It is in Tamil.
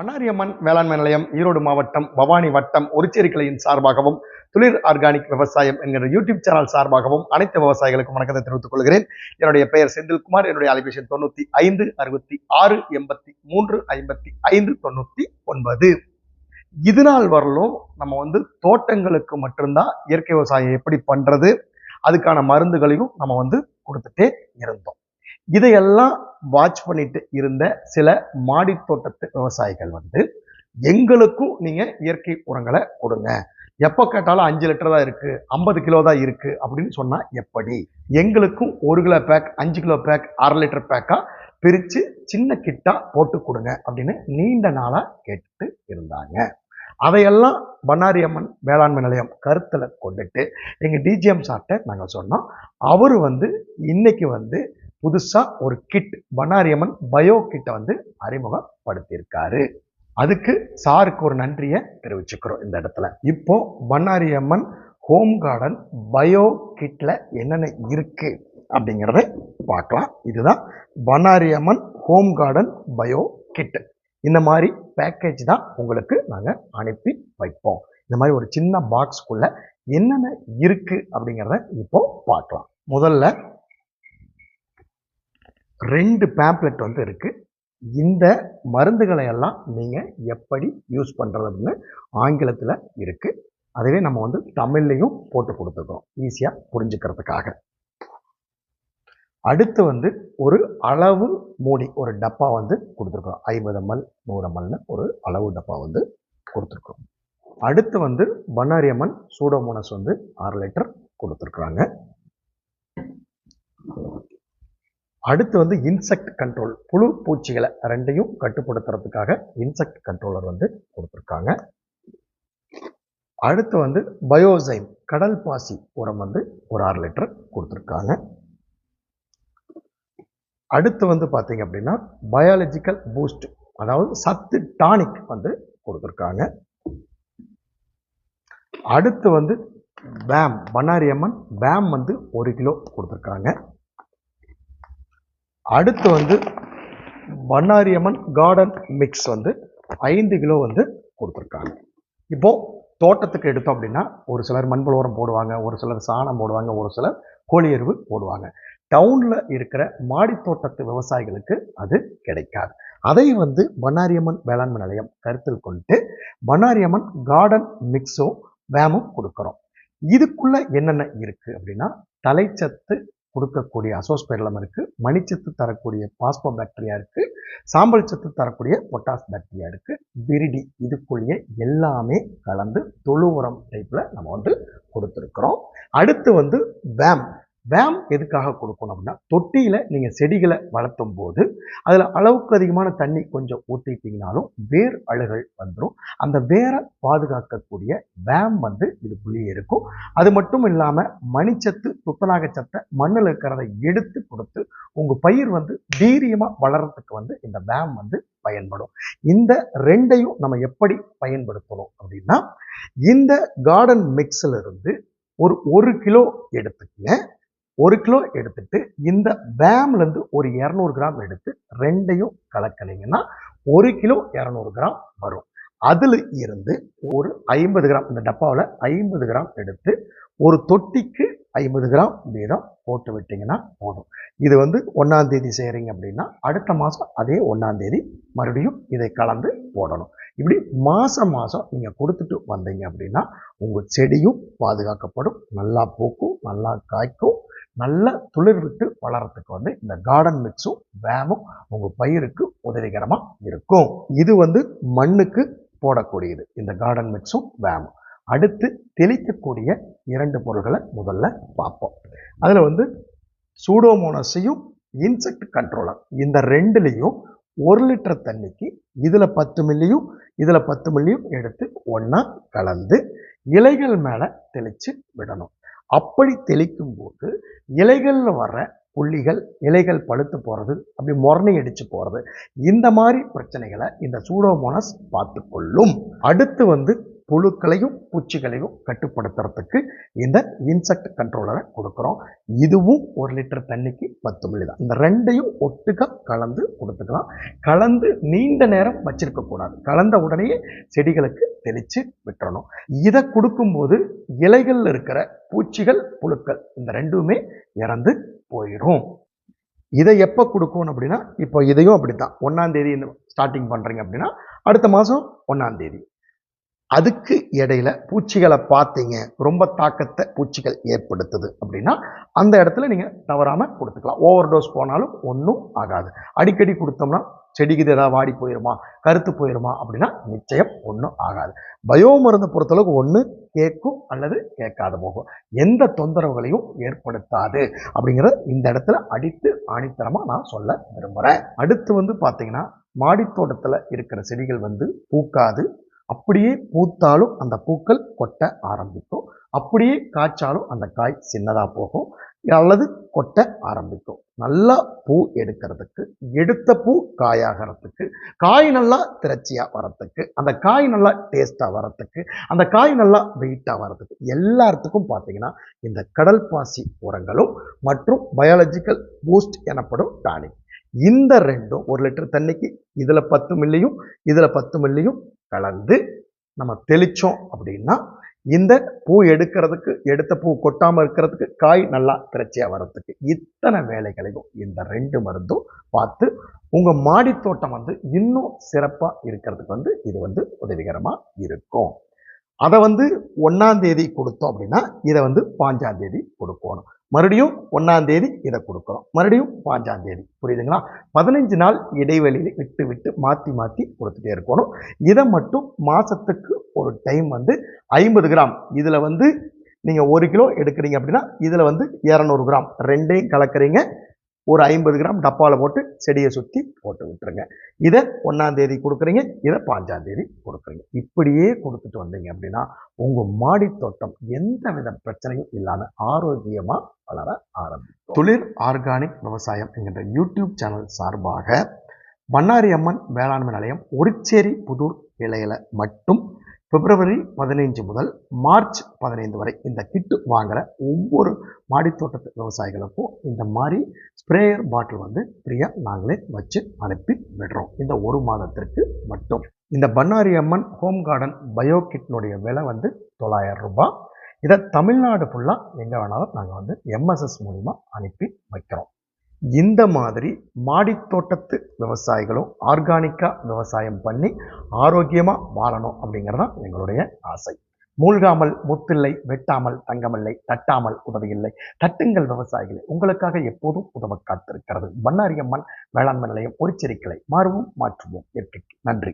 மன்னாரியம்மன் வேளாண்மை நிலையம் ஈரோடு மாவட்டம் பவானி வட்டம் ஒருச்சேரி கிளையின் சார்பாகவும் துளிர் ஆர்கானிக் விவசாயம் என்கிற யூடியூப் சேனல் சார்பாகவும் அனைத்து விவசாயிகளுக்கும் வணக்கத்தை தெரிவித்துக் கொள்கிறேன். என்னுடைய பெயர் செந்தில்குமார் என்னுடைய அலைபேசி தொண்ணூற்றி ஐந்து அறுபத்தி ஆறு எண்பத்தி மூன்று ஐம்பத்தி ஐந்து தொண்ணூற்றி ஒன்பது. இது நாள் வரலும் நம்ம வந்து தோட்டங்களுக்கு மட்டும்தான் இயற்கை விவசாயம் எப்படி பண்ணுறது அதுக்கான மருந்துகளையும் நம்ம வந்து கொடுத்துட்டே இருந்தோம். இதையெல்லாம் வாட்ச் பண்ணிட்டு இருந்த சில மாடி தோட்டத்து விவசாயிகள் வந்து எங்களுக்கும் நீங்க இயற்கை உரங்களை கொடுங்க. எப்போ கேட்டாலும் அஞ்சு லிட்டர் தான் இருக்கு ஐம்பது கிலோ தான் இருக்கு அப்படின்னு சொன்னா எப்படி? எங்களுக்கும் ஒரு கிலோ பேக் அஞ்சு கிலோ பேக் அரை லிட்டர் பேக்கா பிரித்து சின்ன கிட்டா போட்டு கொடுங்க அப்படின்னு நீண்ட நாளாக கேட்டுட்டு இருந்தாங்க. அதையெல்லாம் பண்ணாரி அம்மன் வேளாண்மை நிலையம் கருத்தில் கொண்டுட்டு எங்கள் டிஜிஎம் சார்கிட்ட நாங்கள் சொன்னோம். அவரு வந்து இன்னைக்கு வந்து புதுசாக ஒரு கிட் பண்ணாரியம்மன் பயோ கிட்டை வந்து அறிமுகப்படுத்தியிருக்காரு. அதுக்கு சாருக்கு ஒரு நன்றியை தெரிவிச்சுக்கிறோம் இந்த இடத்துல. இப்போ பண்ணாரியம்மன் ஹோம் கார்டன் பயோ கிட்டில் என்னென்ன இருக்கு அப்படிங்கிறத பார்க்கலாம். இதுதான் Bannariamman home garden bio kit இந்த மாதிரி பேக்கேஜ் தான் உங்களுக்கு நாங்கள் அனுப்பி வைப்போம். இந்த மாதிரி ஒரு சின்ன பாக்ஸ்க்குள்ளே என்னென்ன இருக்குது அப்படிங்கிறத இப்போ பார்க்கலாம். முதல்ல ரெண்டு பேம்ப்ளெட் வந்து இருக்குது இந்த மருந்துகளை எல்லாம் நீங்கள் எப்படி யூஸ் பண்ணுறதுன்னு ஆங்கிலத்தில் இருக்குது அதுவே நம்ம வந்து தமிழ்லையும் போட்டு கொடுத்துருக்கோம். ஈஸியாக புரிஞ்சுக்கிறதுக்காக. அடுத்து வந்து ஒரு அளவு மூடி ஒரு டப்பா வந்து கொடுத்துருக்கோம். ஐம்பது எம்எல் நூறு எம்எல்னு ஒரு அளவு டப்பா வந்து கொடுத்துருக்கோம். அடுத்து வந்து பண்ணாரி அம்மன் சூடோமோனஸ் வந்து ஆறு லிட்டர் கொடுத்துருக்குறாங்க. அடுத்து வந்து இன்செக்ட் கண்ட்ரோல் புழு பூச்சிகளை ரெண்டையும் கட்டுப்படுத்துறதுக்காக இன்செக்ட் கண்ட்ரோலர் வந்து கொடுத்துருக்காங்க. அடுத்து வந்து பயோசைம் கடல் பாசி உரம் வந்து ஒரு ஆறு லிட்டர் கொடுத்துருக்காங்க. அடுத்து வந்து பார்த்தீங்க அப்படின்னா பயாலஜிக்கல் பூஸ்ட் அதாவது சத்து டானிக் வந்து கொடுத்துருக்காங்க. அடுத்து வந்து பேம் பண்ணாரி அம்மன் பேம் வந்து ஒரு கிலோ கொடுத்துருக்காங்க. அடுத்து வந்து பண்ணாரியம்மன் கார்டன் மிக்ஸ் வந்து ஐந்து கிலோ வந்து கொடுத்துருக்காங்க. இப்போது தோட்டத்துக்கு எடுத்தோம் அப்படின்னா ஒரு சிலர் மண்புழு உரம் போடுவாங்க ஒரு சிலர் சாணம் போடுவாங்க ஒரு சிலர் கோழி எருவு போடுவாங்க டவுனில் இருக்கிற மாடி தோட்டத்து விவசாயிகளுக்கு அது கிடைக்காது. அதை வந்து பண்ணாரியம்மன் வேளாண்மை நிலையம் கருத்தில் கொண்டு பண்ணாரியம்மன் கார்டன் மிக்ஸும் வேமும் கொடுக்குறோம். இதுக்குள்ளே என்னென்ன இருக்குது அப்படின்னா தலைச்சத்து கொடுக்கக்கூடிய அசோஸ்பெரலம் இருக்குது மணிச்சத்து தரக்கூடிய பாஸ்போ பாக்டீரியா இருக்குது சாம்பல் சத்து தரக்கூடிய பொட்டாஸ் பாக்டீரியா இருக்குது விரிடி இதுக்குள்ளேயே எல்லாமே கலந்து தொழு உரம் டைப்பில் நம்ம வந்து கொடுத்துருக்குறோம். அடுத்து வந்து வேம் வேம் எதுக்காக கொடுக்கணும் அப்படின்னா தொட்டியில் நீங்கள் செடிகளை வளர்த்தும் போது அதில் அளவுக்கு அதிகமான தண்ணி கொஞ்சம் ஊற்றிட்டீங்கனாலும் வேர் அழுகல் வந்துடும் அந்த வேரை பாதுகாக்கக்கூடிய வேம் வந்து இதுக்குள்ளேயே இருக்கும். அது மட்டும் இல்லாமல் மணிச்சத்து துத்தநாகச்சத்தை மண்ணில் இருக்கிறத எடுத்து கொடுத்து உங்கள் பயிர் வந்து வீரியமா வளர்றதுக்கு வந்து இந்த வேம் வந்து பயன்படும். இந்த ரெண்டையும் நம்ம எப்படி பயன்படுத்தணும் அப்படின்னா இந்த கார்டன் மிக்ஸில் இருந்து ஒரு ஒரு கிலோ எடுத்துக்கங்க. ஒரு கிலோ எடுத்துட்டு இந்த வேம்லேருந்து ஒரு இரநூறு கிராம் எடுத்து ரெண்டையும் கலக்கினீங்கன்னா ஒரு கிலோ இரநூறு கிராம் வரும். அதில் இருந்து ஒரு ஐம்பது கிராம் இந்த டப்பாவில் ஐம்பது கிராம் எடுத்து ஒரு தொட்டிக்கு ஐம்பது கிராம் வீதம் போட்டு விட்டிங்கன்னா போதும். இது வந்து ஒன்றாந்தேதி செய்கிறீங்க அப்படின்னா அடுத்த மாதம் அதே ஒன்றாந்தேதி மறுபடியும் இதை கலந்து போடணும். இப்படி மாதம் மாதம் நீங்கள் கொடுத்துட்டு வந்தீங்க அப்படின்னா உங்கள் செடியும் பாதுகாக்கப்படும். நல்லா பூக்கும் நல்லா காய்க்கும். நல்ல துளிர் விட்டு வளர்றதுக்கு வந்து இந்த கார்டன் மிக்ஸும் வேமும் உங்கள் பயிருக்கு உதவிகரமாக இருக்கும். இது வந்து மண்ணுக்கு போடக்கூடியது. இந்த கார்டன் மிக்ஸும் வேமும் அடுத்து தெளிக்கக்கூடிய இரண்டு பொருள்களை முதல்ல பார்ப்போம். அதில் வந்து சூடோமோனஸையும் இன்செக்ட் கண்ட்ரோலர் இந்த ரெண்டுலேயும் ஒரு லிட்டர் தண்ணிக்கு இதில் பத்து மில்லியும் இதில் பத்து மில்லியும் எடுத்து ஒன்றா கலந்து இலைகள் மேலே தெளித்து விடணும். அப்படி தெளிக்கும் போது இலைகளில் வர்ற புள்ளிகள் இலைகள் பழுத்து போகிறது அப்படி முரணை அடித்து போகிறது இந்த மாதிரி பிரச்சனைகளை இந்த சூடோமோனஸ் பார்த்துக்கொள்ளும். அடுத்து வந்து புழுக்களையும் பூச்சிகளையும் கட்டுப்படுத்துறதுக்கு இந்த இன்செக்ட் கண்ட்ரோலரை கொடுக்குறோம். இதுவும் ஒரு லிட்டர் தண்ணிக்கு பத்து மில்லி தான். இந்த ரெண்டையும் ஒட்டுக்கா கலந்து கொடுத்துக்கலாம். கலந்து நீண்ட நேரம் வச்சிருக்கக்கூடாது கலந்த உடனே செடிகளுக்கு தெளித்து விட்டுறணும். இதை கொடுக்கும்போது இலைகளில் இருக்கிற பூச்சிகள் புழுக்கள் இந்த ரெண்டுமே இறந்து போயிடும் இதை எப்போ கொடுக்கணும் அப்படின்னா இப்போ இதையும் அப்படி தான் ஒன்றாந்தேதி ஸ்டார்டிங் பண்ணுறீங்க அப்படின்னா அடுத்த மாதம் ஒன்றாந்தேதி அதுக்கு இடையில பூச்சிகளை பார்த்தீங்க. ரொம்ப தாக்கத்தை பூச்சிகள் ஏற்படுத்துது அப்படின்னா அந்த இடத்துல நீங்கள் தவறாமல் கொடுத்துக்கலாம். ஓவர் டோஸ் போனாலும் ஒன்றும் ஆகாது. அடிக்கடி கொடுத்தோம்னா செடிக்கு ஏதாவது வாடி போயிருமா கருத்து போயிருமா அப்படின்னா நிச்சயம் ஒன்றும் ஆகாது. பயோ மருந்தை பொறுத்தளவுக்கு ஒன்று கேட்கும் அல்லது கேட்காத போகும். எந்த தொந்தரவுகளையும் ஏற்படுத்தாது அப்படிங்கிறத இந்த இடத்துல அடித்து ஆணித்தரமாக நான் சொல்ல விரும்புகிறேன் அடுத்து வந்து பார்த்தீங்கன்னா மாடித்தோட்டத்தில் இருக்கிற செடிகள் வந்து பூக்காது அப்படியே பூத்தாலும் அந்த பூக்கள் கொட்ட ஆரம்பிக்கும். அப்படியே காய்ச்சாலும் அந்த காய் சின்னதாக போகும். அல்லது கொட்ட ஆரம்பிக்கும். நல்லா பூ எடுக்கிறதுக்கு எடுத்த பூ காயாகிறதுக்கு காய் நல்லா திரட்சியாக வரத்துக்கு அந்த காய் நல்லா டேஸ்ட்டாக வரத்துக்கு அந்த காய் நல்லா வெயிட்டாக வரதுக்கு எல்லாத்துக்கும் பார்த்தீங்கன்னா இந்த கடல் பாசி உரங்களும் மற்றும் பயாலஜிக்கல் பூஸ்ட் எனப்படும் டானிக் இந்த ரெண்டும் ஒரு லிட்டர் தண்ணிக்கு இதில் பத்து மில்லியும் இதில் பத்து மில்லியும் கலந்து நம்ம தெளித்தோம் அப்படின்னா இந்த பூ எடுக்கிறதுக்கு எடுத்த பூ கொட்டாமல் இருக்கிறதுக்கு காய் நல்லா திரட்சியாக வர்றதுக்கு இத்தனை வேலைகளையும் இந்த ரெண்டு மருந்தும் பார்த்து உங்கள் மாடித்தோட்டம் வந்து இன்னும் சிறப்பாக இருக்கிறதுக்கு வந்து இது வந்து உதவிகரமாக இருக்கும். அதை வந்து ஒன்றாம் தேதி கொடுத்தோம் அப்படின்னா இதை வந்து பாஞ்சாம் தேதி கொடுக்கணும். மறுபடியும் ஒன்றாம் தேதி இதை கொடுக்குறோம். மறுபடியும் பாஞ்சாம் தேதி. புரியுதுங்களா? பதினஞ்சு நாள் இடைவெளியில் விட்டு விட்டு மாற்றி மாற்றி கொடுத்துட்டே இருக்கணும். இதை மட்டும் மாதத்துக்கு ஒரு டைம் வந்து ஐம்பது கிராம். இதில் வந்து நீங்கள் ஒரு கிலோ எடுக்கிறீங்க அப்படின்னா இதில் வந்து இரநூறு கிராம். ரெண்டையும் கலக்கிறீங்க. ஒரு ஐம்பது கிராம் டப்பாவில் போட்டு செடியை சுற்றி போட்டு விட்டுருங்க. இதை ஒன்றாந்தேதி கொடுக்குறீங்க இதை பாஞ்சாந்தேதி கொடுக்குறீங்க. இப்படியே கொடுத்துட்டு வந்தீங்க அப்படின்னா உங்கள் மாடி தோட்டம் எந்த வித பிரச்சனையும் இல்லாமல் ஆரோக்கியமாக வளர ஆரம்பிக்கும். தொழில் ஆர்கானிக் விவசாயம் என்கின்ற யூடியூப் சேனல் சார்பாக பண்ணாரி அம்மன் வேளாண்மை நிலையம் ஒருச்சேரி புதூர் இலையில மட்டும் பிப்ரவரி பதினைஞ்சு முதல் மார்ச் பதினைந்து வரை இந்த கிட்டு வாங்குகிற ஒவ்வொரு மாடித்தோட்டத்து விவசாயிகளுக்கும் இந்த மாதிரி ஸ்ப்ரேயர் பாட்டில் வந்து ஃப்ரீயாக நாங்களே வச்சு அனுப்பி விடுறோம். இந்த ஒரு மாதத்திற்கு மட்டும். இந்த Bannari Amman home garden bio கிட்னுடைய விலை வந்து தொள்ளாயிரம் ரூபாய். இதை தமிழ்நாடு ஃபுல்லாக எங்கே வேணாலும் நாங்கள் வந்து எம்எஸ்எஸ் மூலிமா அனுப்பி வைக்கிறோம். இந்த மாதிரி மாடித்தோட்டத்து விவசாயிகளும் ஆர்கானிக்காக விவசாயம் பண்ணி ஆரோக்கியமாக வாழணும் அப்படிங்கிறது தான் எங்களுடைய ஆசை. மூழ்காமல் முத்தில்லை வெட்டாமல் தங்கமில்லை தட்டாமல் உதவியில்லை. தட்டுங்கள் விவசாயிகளை உங்களுக்காக எப்போதும் உதவ காத்திருக்கிறது. பண்ணாரியம்மன் வேளாண்மை நிலையம் ஒரு செரிக்கலை மாறுவோம் மாற்றுவோம். இயற்கைக்கு நன்றி.